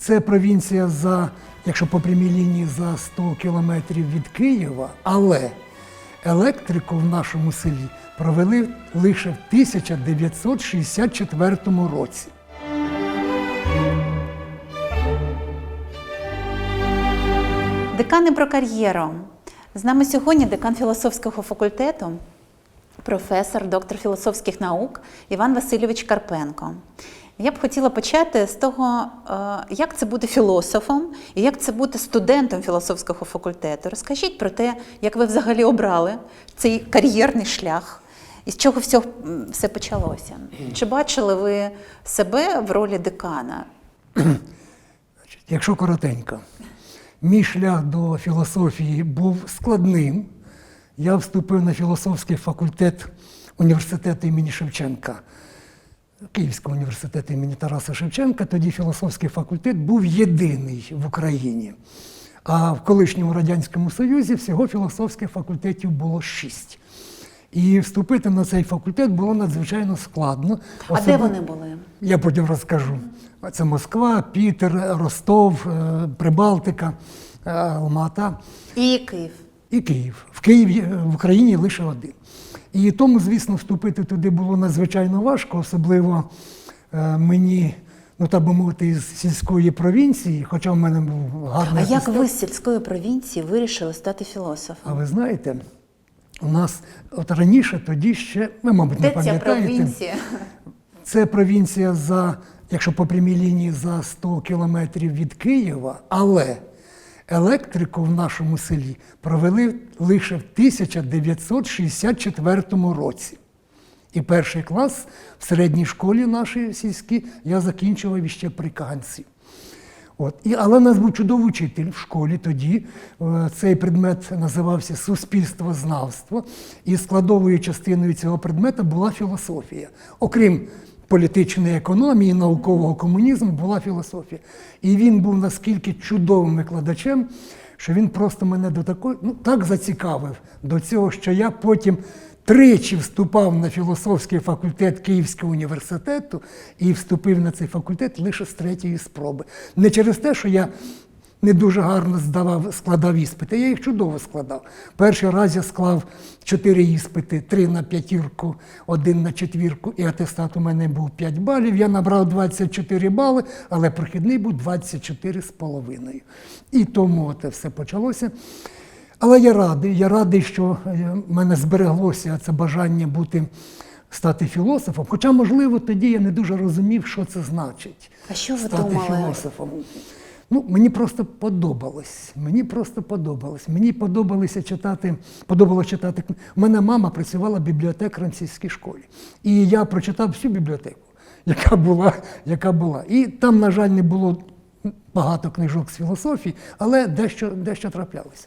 Це провінція за, якщо по прямій лінії, за 100 кілометрів від Києва, але електрику в нашому селі провели лише в 1964 році. Декани про кар'єру. З нами сьогодні декан філософського факультету, професор, доктор філософських наук Іван Васильович Карпенко. Я б хотіла почати з того, е, як це бути філософом і як це бути студентом філософського факультету. Розкажіть про те, як ви взагалі обрали цей кар'єрний шлях, і з чого все, все почалося. Чи бачили ви себе в ролі декана? Якщо коротенько, мій шлях до філософії був складним. Я вступив на філософський факультет університету імені Шевченка, Київського університету імені Тараса Шевченка. Тоді філософський факультет був єдиний в Україні. А в колишньому Радянському Союзі всього філософських факультетів було шість. І вступити на цей факультет було надзвичайно складно. А де вони були? я потім розкажу. Це Москва, Пітер, Ростов, е, Прибалтика, е, Алмата І Київ. і Київ. В Києві е, в Україні лише один. І тому, звісно, вступити туди було надзвичайно важко, особливо е, мені, ну так би мовити, із сільської провінції, хоча в мене був гарний. А як ви з сільської провінції вирішили стати філософом? А ви знаєте, у нас от раніше тоді ще, ви, мабуть, не Де ця пам'ятаєте. провінція? Це провінція за, якщо по прямій лінії, за 100 кілометрів від Києва, але електрику в нашому селі провели лише в 1964 році. І перший клас в середній школі нашій сільській я закінчував іще при Каганці. От. І, але нас був чудовий вчитель в школі тоді. Е, Цей предмет називався суспільствознавство, і складовою частиною цього предмета була філософія. Окрім політичної економії, наукового комунізму, була філософія. І він був наскільки чудовим викладачем, що він просто мене до такої, ну так зацікавив до цього, що я потім тричі вступав на філософський факультет Київського університету і вступив на цей факультет лише з третьої спроби. Не через те, що я не дуже гарно здавав, складав іспити. Я їх чудово складав. Перший раз я склав чотири іспити, три на п'ятірку, один на четвірку, і атестат у мене був 5 балів. Я набрав 24 бали, але прохідний був 24 з половиною. І тому це все почалося. Але я радий, я радий, що е, в мене збереглося це бажання бути, стати філософом. Хоча, можливо, тоді я не дуже розумів, що це значить. А що ви стати думали? філософом. Ну, мені просто подобалось. Мені просто подобалось. Мені подобалося читати, подобалося читати. У мене мама працювала бібліотекарем в сільській школі. І я прочитав всю бібліотеку, яка була, яка була. І там, на жаль, не було багато книжок з філософії, але дещо, дещо траплялося.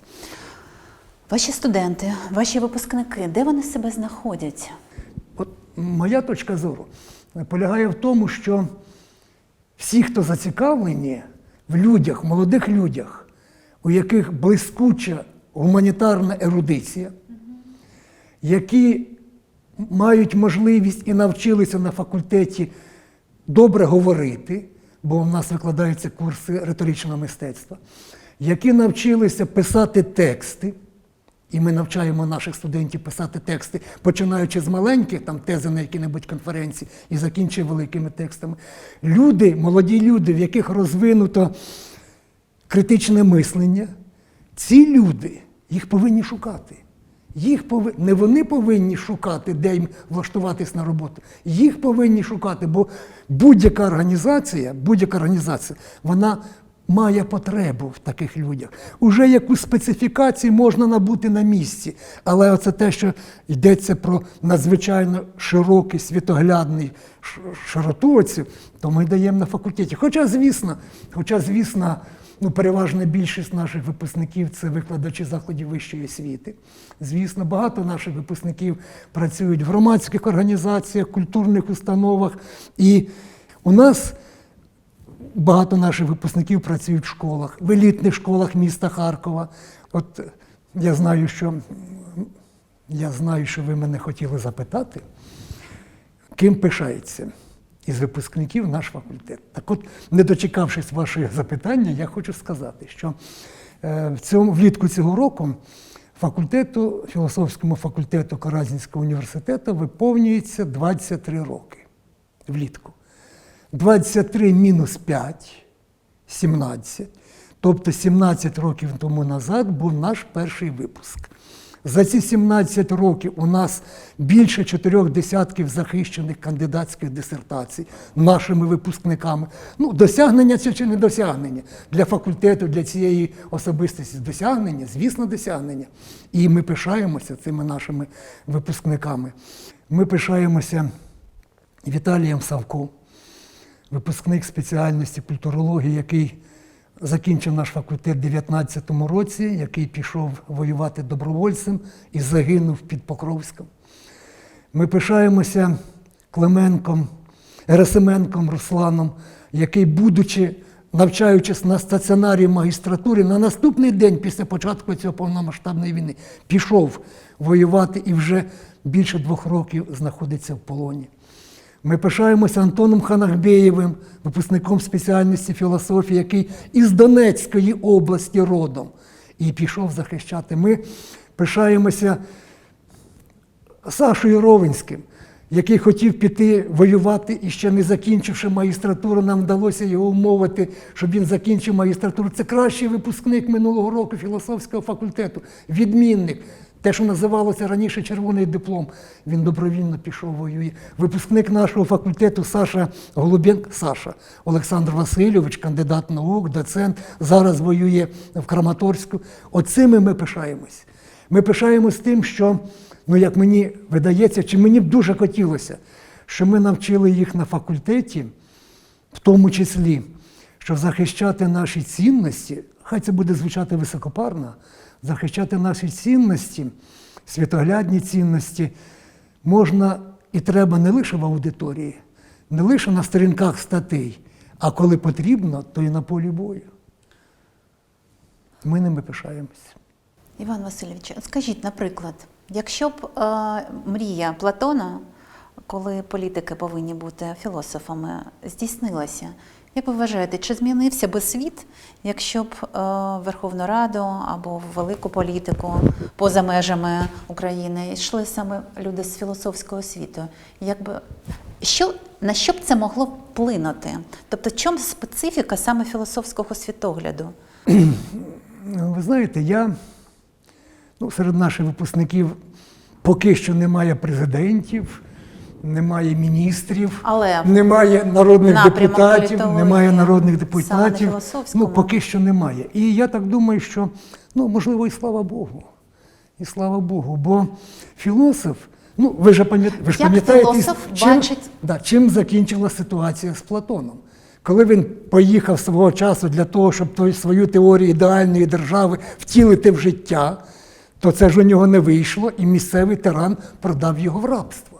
Ваші студенти, ваші випускники, де вони себе знаходять? От моя точка зору полягає в тому, що всі, хто зацікавлені в людях, молодих людях, у яких блискуча гуманітарна ерудиція, які мають можливість і навчилися на факультеті добре говорити, бо в нас викладаються курси риторичного мистецтва, які навчилися писати тексти. І ми навчаємо наших студентів писати тексти, починаючи з маленьких там тези на які-небудь конференції і закінчуючи великими текстами. Люди, молоді люди, в яких розвинуто критичне мислення, ці люди їх повинні шукати. Їх пови... Не вони повинні шукати, де їм влаштуватись на роботу. Їх повинні шукати, бо будь-яка організація, будь-яка організація, вона має потребу в таких людях. Уже яку специфікацію можна набути на місці. Але оце те, що йдеться про надзвичайно широкий світоглядний широту то ми даємо на факультеті. Хоча, звісно, хоча, звісно, ну, переважна більшість наших випускників це викладачі закладів вищої освіти. Звісно, багато наших випускників працюють в громадських організаціях, культурних установах. І у нас багато наших випускників працюють в школах, в елітних школах міста Харкова. От я знаю, що я знаю, що ви мене хотіли запитати, ким пишається із випускників наш факультет. Так от, не дочекавшись вашого запитання, я хочу сказати, що е, в цьому, влітку цього року факультету, філософському факультету Каразінського університету виповнюється 23 роки влітку. 23 мінус 5 17. Тобто 17 років тому назад був наш перший випуск. За ці 17 років у нас більше чотирьох десятків захищених кандидатських дисертацій нашими випускниками. Ну, досягнення це чи не досягнення для факультету, для цієї особистості досягнення, звісно, досягнення. І ми пишаємося цими нашими випускниками. Ми пишаємося Віталієм Савко, випускник спеціальності культурології, який закінчив наш факультет у 19-му році, який пішов воювати добровольцем і загинув під Покровськом. Ми пишаємося Клименком, Герасименком Русланом, який, будучи, навчаючись на стаціонарі магістратури, на наступний день після початку цього повномасштабної війни пішов воювати і вже більше двох років знаходиться в полоні. Ми пишаємося Антоном Ханахбеєвим, випускником спеціальності філософії, який із Донецької області родом і пішов захищати. Ми пишаємося Сашою Ровенським, який хотів піти воювати і ще не закінчивши магістратуру, нам вдалося його умовити, щоб він закінчив магістратуру. Це кращий випускник минулого року філософського факультету, відмінник. Те, що називалося раніше червоний диплом, він добровільно пішов воює. Випускник нашого факультету Саша Голубенко, Саша Олександр Васильович, кандидат наук, доцент, зараз воює в Краматорську. Оцими ми пишаємось. Ми пишаємось тим, що, ну як мені видається, чи мені б дуже хотілося, що ми навчили їх на факультеті, в тому числі, що захищати наші цінності, хай це буде звучати високопарно, захищати наші цінності, світоглядні цінності можна і треба не лише в аудиторії, не лише на сторінках статей, а коли потрібно, то і на полі бою. Ми ними пишаємося. Іван Васильович, скажіть, наприклад, якщо б е, мрія Платона, коли політики повинні бути філософами, здійснилася, як ви вважаєте, чи змінився би світ, якщо б е, Верховну Раду або велику політику поза межами України йшли саме люди з філософською освітою? Якби що на що б це могло вплинути? Тобто, в чому специфіка саме філософського світогляду? Ну, Ви знаєте, я ну, серед наших випускників поки що немає президентів, немає міністрів, Але немає народних депутатів, немає народних депутатів. Ну, поки що немає. І я так думаю, що ну, можливо, і слава Богу. І слава Богу. Бо філософ, ну ви ж пам'ятаєте, чим, бачить- да, чим закінчила ситуація з Платоном. Коли він поїхав свого часу для того, щоб той- свою теорію ідеальної держави втілити в життя, то це ж у нього не вийшло, і місцевий тиран продав його в рабство.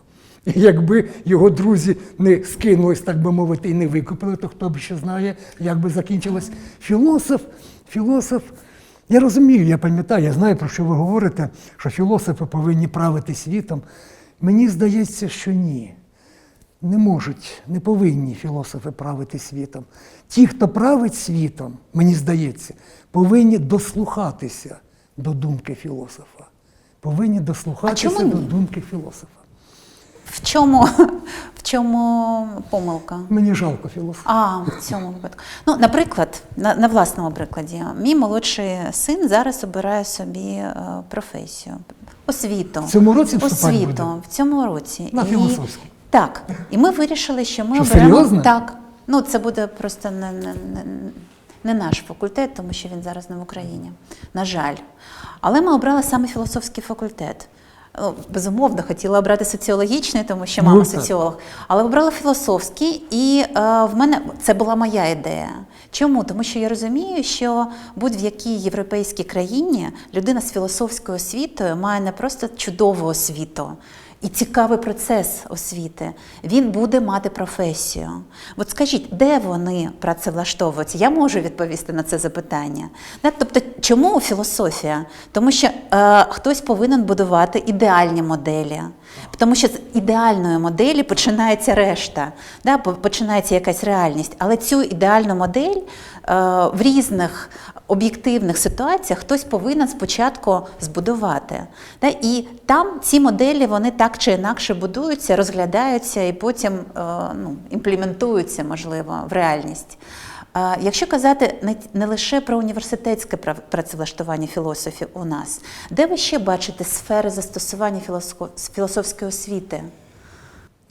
Якби його друзі не скинулись, так би мовити, і не викупили, то хто б ще знає, як би закінчилось. Філософ, філософ, я розумію, я пам'ятаю, я знаю, про що ви говорите, що філософи повинні правити світом. Мені здається, що ні. Не можуть, не повинні філософи правити світом. Ті, хто править світом, мені здається, повинні дослухатися до думки філософа. Повинні дослухатися до думки філософа. В чому, в чому помилка? Мені жалко філософа. А, в цьому випадку. Ну, наприклад, на, на власному прикладі, мій молодший син зараз обирає собі е, професію, освіту. В цьому році освіту, буде? в цьому році. На філософський? Так. І ми вирішили, що ми Що, оберемо серйозно? так. Ну, це буде просто не, не, не, не наш факультет, тому що він зараз не в Україні. На жаль. Але ми обрали саме філософський факультет. Ну, Безумовно, хотіла обрати соціологічний, тому що мама Ну, соціолог. Але обрала філософський, і е, в мене це була моя ідея. Чому? Тому що я розумію, що будь-в якій європейській країні людина з філософською освітою має не просто чудову освіту. І цікавий процес освіти, він буде мати професію. От скажіть, де вони працевлаштовуються? Я можу відповісти на це запитання. Тобто, чому філософія? Тому що е, хтось повинен будувати ідеальні моделі. Тому що з ідеальної моделі починається решта, да, починається якась реальність. Але цю ідеальну модель е, в різних об'єктивних ситуаціях хтось повинен спочатку збудувати. І там ці моделі вони так чи інакше будуються, розглядаються і потім е, ну, імплементуються, можливо, в реальність. Е, Якщо казати не, лише про університетське працевлаштування філософів у нас, де ви ще бачите сфери застосування філософ- філософської освіти?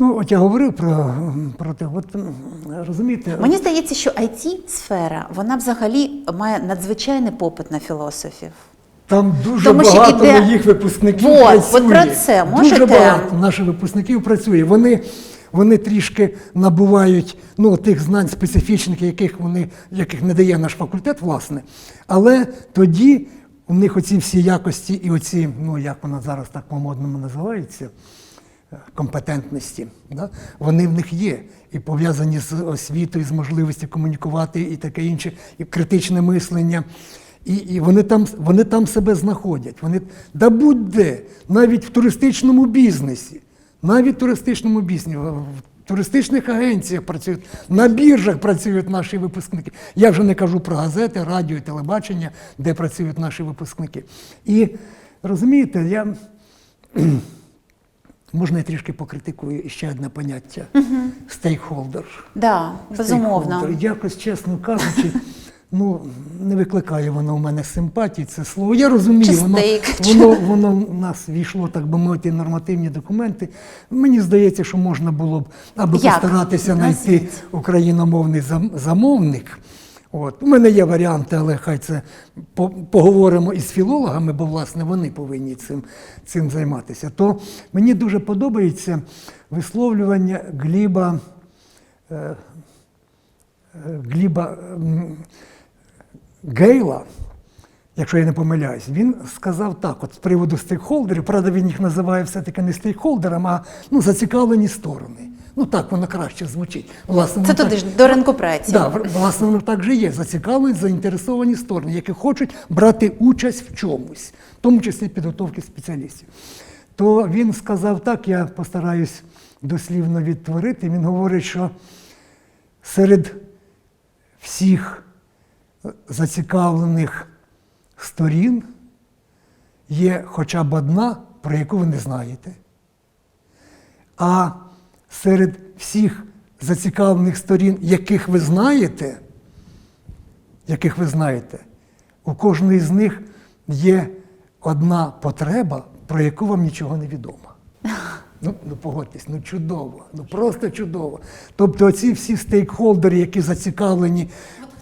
Ну, от я говорив про, про те, от розумієте, Мені здається, що it сфера вона взагалі має надзвичайний попит на філософів. Там дуже Тому що багато іде- моїх випускників Вот, працює. от про це Дуже багато наших випускників працює. Вони, вони трішки набувають ну, тих знань специфічних, яких, вони, яких не дає наш факультет, власне. Але тоді у них оці всі якості і оці, ну як вона зараз так по-модному називається, компетентності, да? вони в них є. І пов'язані з освітою, з можливістю комунікувати і таке інше, і критичне мислення. І, і вони, там, вони там себе знаходять. Вони, да будь-де, навіть в туристичному бізнесі, навіть в туристичному бізнесі, в туристичних агенціях працюють, на біржах працюють наші випускники. Я вже не кажу про газети, радіо, телебачення, де працюють наші випускники. І розумієте, я можна я трішки покритикую ще одне поняття стейкхолдер. Да, безумовно. Якось, чесно кажучи, ну не викликає воно в мене симпатії, це слово. Я розумію, воно, воно, воно в нас війшло, так би мовити, нормативні документи. Мені здається, що можна було б аби Як? постаратися знайти україномовний замовник. От. У мене є варіанти, але хай це поговоримо із філологами, бо власне вони повинні цим, цим займатися. То мені дуже подобається висловлювання Гліба, е, е, Гліба м, Гейла, якщо я не помиляюсь, він сказав так: от з приводу стейкхолдерів, правда, він їх називає все-таки не стейкхолдерами, а ну, зацікавлені сторони. Ну так воно краще звучить. Власне, Це туди ж до ринку праці. Да, власне, воно так же є. Зацікавлені, заінтересовані сторони, які хочуть брати участь в чомусь, в тому числі підготовки спеціалістів. То він сказав так, я постараюсь дослівно відтворити. Він говорить, що серед всіх е, зацікавлених сторін є хоча б одна, про яку ви не знаєте. А серед всіх зацікавлених сторін, яких ви знаєте, яких ви знаєте, у кожної з них є одна потреба, про яку вам нічого не відомо. Ну, ну погодьтесь, ну чудово, ну просто чудово. Тобто оці всі стейкхолдери, які зацікавлені,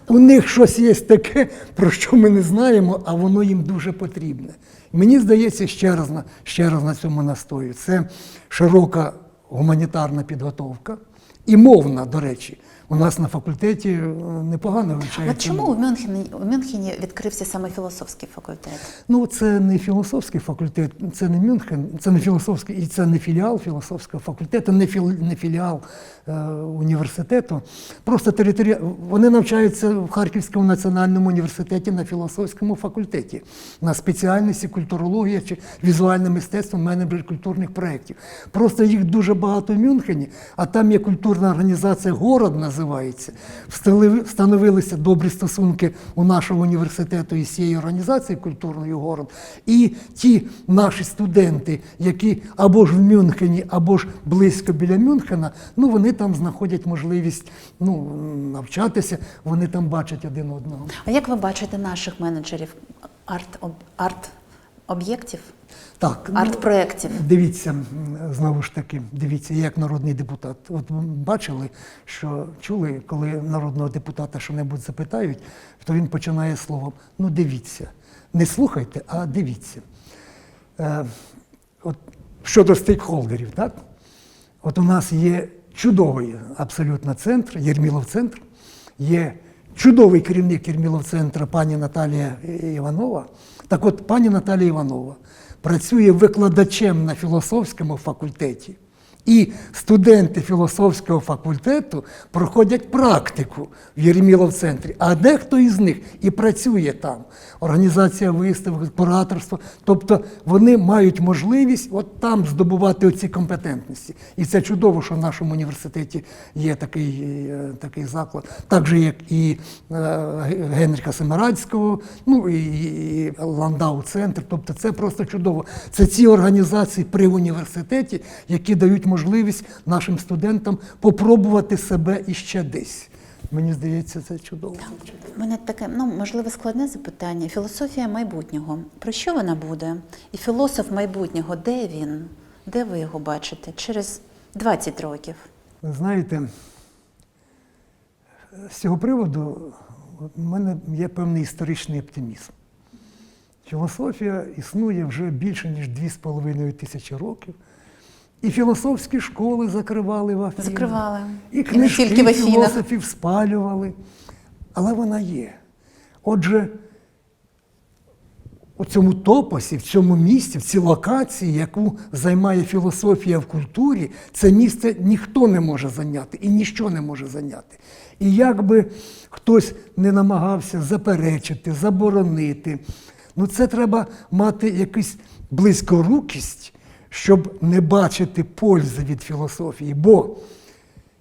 у них щось є таке, про що ми не знаємо, а воно їм дуже потрібне. Мені здається, ще раз на, ще раз на цьому настою. Це широка гуманітарна підготовка і мовна, до речі. У нас на факультеті е, непогано вивчається. От чому у Мюнхені, у Мюнхені відкрився саме філософський факультет? Ну, це не філософський факультет, це не Мюнхен, це не філософський і це не філіал філософського факультету, не, філ, не філіал е, університету. Просто територія. Вони навчаються в Харківському національному університеті на філософському факультеті на спеціальності культурологія чи візуальне мистецтво, менеджер культурних проєктів. Просто їх дуже багато в Мюнхені, а там є культурна організація Город називається. Встанови- Встановилися добрі стосунки у нашого університету із цією організацією культурною город. І ті наші студенти, які або ж в Мюнхені, або ж близько біля Мюнхена, ну вони там знаходять можливість ну, навчатися, вони там бачать один одного. А як ви бачите наших менеджерів арт, арт Так, ну, арт-проєктів? Дивіться, знову ж таки, дивіться, як народний депутат. От бачили, що чули, коли народного депутата що-небудь запитають, то він починає словом ну дивіться. Не слухайте, а дивіться. Е, от щодо стейкхолдерів, так? От у нас є чудовий абсолютно центр, Єрмілов центр, є чудовий керівник Єрмілов центру пані Наталія Іванова. Так от, пані Наталія Іванова працює викладачем на філософському факультеті І студенти філософського факультету проходять практику в Єремілов центрі, а дехто із них і працює там. Організація виставок, кураторство. Тобто вони мають можливість от там здобувати оці компетентності. І це чудово, що в нашому університеті є такий, е, такий заклад, так же, як і е, Генріха Семирадського, ну і, і Ландау центр. Тобто це просто чудово. Це ці організації при університеті, які дають можливість нашим студентам попробувати себе іще десь. Мені здається, це чудово. У мене таке, ну можливо, складне запитання. Філософія майбутнього. Про що вона буде? І філософ майбутнього, де він? Де ви його бачите? Через 20 років. Ви знаєте, з цього приводу у мене є певний історичний оптимізм. Філософія існує вже більше, ніж 2,5 тисячі років. І філософські школи закривали в Афінах. Закривали. І І не книжки тільки в Афінах. філософів спалювали. Але вона є. Отже, у цьому топосі, в цьому місці, в цій локації, яку займає філософія в культурі, це місце ніхто не може зайняти і ніщо не може зайняти. І як би хтось не намагався заперечити, заборонити, ну це треба мати якусь близькорукість, щоб не бачити пользи від філософії. Бо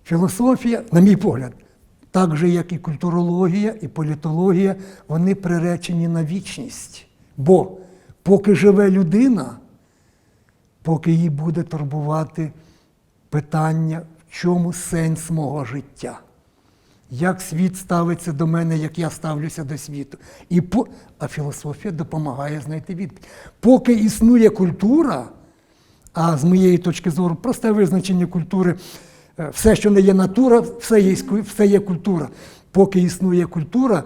Філософія, на мій погляд, так же, як і культурологія, і політологія, вони приречені на вічність. Бо поки живе людина, поки її буде турбувати питання, в чому сенс мого життя, як світ ставиться до мене, як я ставлюся до світу. І по... А філософія допомагає знайти відповідь. Поки існує культура, а з моєї точки зору, просте визначення культури, е, все, що не є натура, все є, все є культура. Поки існує культура,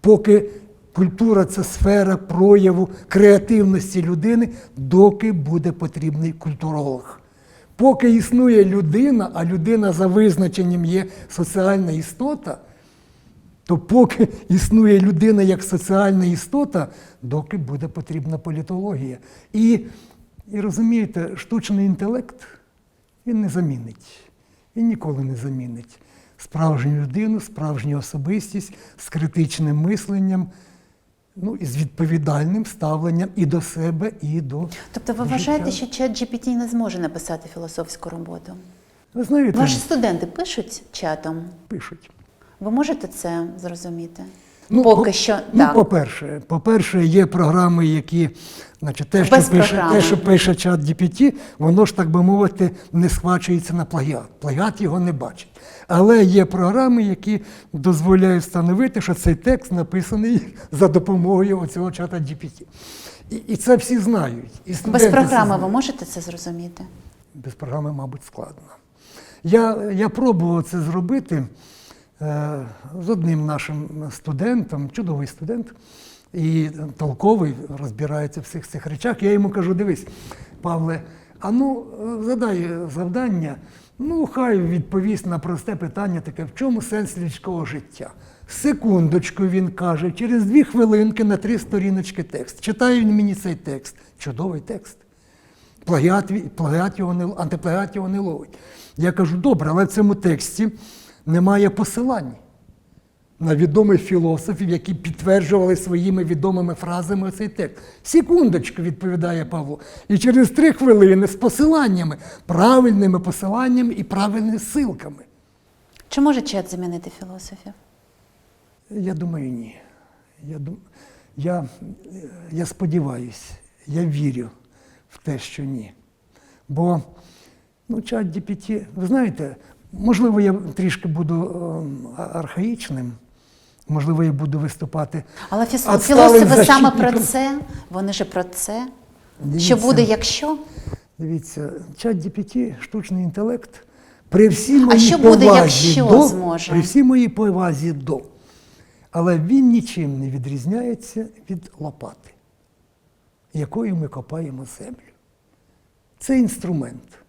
поки культура це сфера прояву креативності людини, доки буде потрібний культуролог. Поки існує людина, а людина за визначенням є соціальна істота, то поки існує людина як соціальна істота, доки буде потрібна політологія. І, і розумієте, штучний інтелект він не замінить. Він ніколи не замінить справжню людину, справжню особистість з критичним мисленням, ну і з відповідальним ставленням і до себе, і до. Тобто ви життя. вважаєте, що чат GPT не зможе написати філософську роботу? Ви знаєте, Ваші студенти пишуть чатом? пишуть. Ви можете це зрозуміти? Поки по- що ну, так. по-перше, по-перше, є програми, які, значить, те, що Без пише, програми. те, що пише чат GPT, воно ж, так би мовити, не схвачується на плагіат. Плагіат його не бачить. Але є програми, які дозволяють встановити, що цей текст написаний за допомогою оцього чата GPT. І, і це всі знають. І Без програми знають. ви можете це зрозуміти? Без програми, мабуть, складно. Я, я пробував це зробити з одним нашим студентом, чудовий студент, і толковий, розбирається в всіх цих речах. Я йому кажу: дивись, Павле, а ну е, задай завдання, ну хай відповість на просте питання таке, в чому сенс людського життя? Секундочку, він каже, через дві хвилинки на три сторіночки текст. Читає він мені цей текст. Чудовий текст. Плагіат, плагіат його не, антиплагіат його не ловить. Я кажу, добре, але в цьому тексті немає посилань на відомих філософів, які підтверджували своїми відомими фразами цей текст. Секундочку, відповідає Павло. І через три хвилини з посиланнями, правильними посиланнями і правильними ссылками. Чи може чат замінити філософів? Я думаю, ні. Я, дум... я, я сподіваюся, я вірю в те, що ні. Бо ну, чат GPT, ви знаєте, можливо, я трішки буду ем, архаїчним, можливо, я буду виступати. Але філософи саме про це, вони ж про це. Дивіться. Що буде, якщо? Дивіться, чат GPT, штучний інтелект, при всій моїй а що буде, повазі якщо до, зможе? при всій моїй повазі до. Але він нічим не відрізняється від лопати, якою ми копаємо землю. Це інструмент.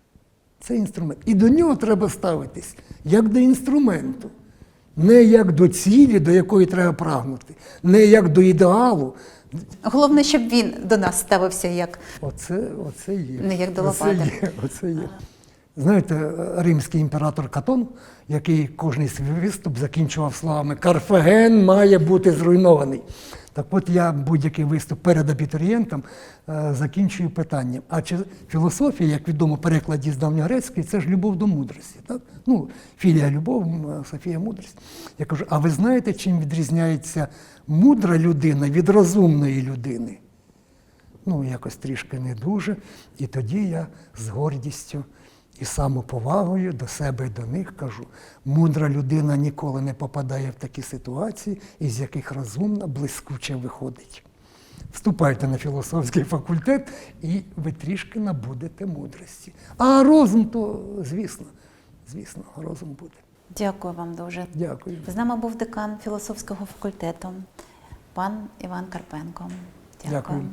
Це інструмент. І до нього треба ставитись як до інструменту, не як до цілі, до якої треба прагнути, не як до ідеалу. Головне, щоб він до нас ставився як Оце, оце є. Не як до оце лопати. є, оце є. Знаєте, римський імператор Катон, який кожний свій виступ закінчував словами Карфаген має бути зруйнований. Так от я будь-який виступ перед абітурієнтом е, закінчую питанням. А чи філософія, як відомо, перекладі з давньогрецької, це ж любов до мудрості. Так? Ну, філія любов, Софія мудрість. Я кажу, а ви знаєте, чим відрізняється мудра людина від розумної людини? ну, якось трішки не дуже. І тоді я з гордістю і самоповагою до себе і до них кажу: мудра людина ніколи не попадає в такі ситуації, із яких розумна, блискуче виходить. Вступайте на філософський факультет, і ви трішки набудете мудрості. А розум, то звісно, звісно, розум буде. Дякую вам дуже. Дякую. З нами був декан філософського факультету, пан Іван Карпенко. Дякую.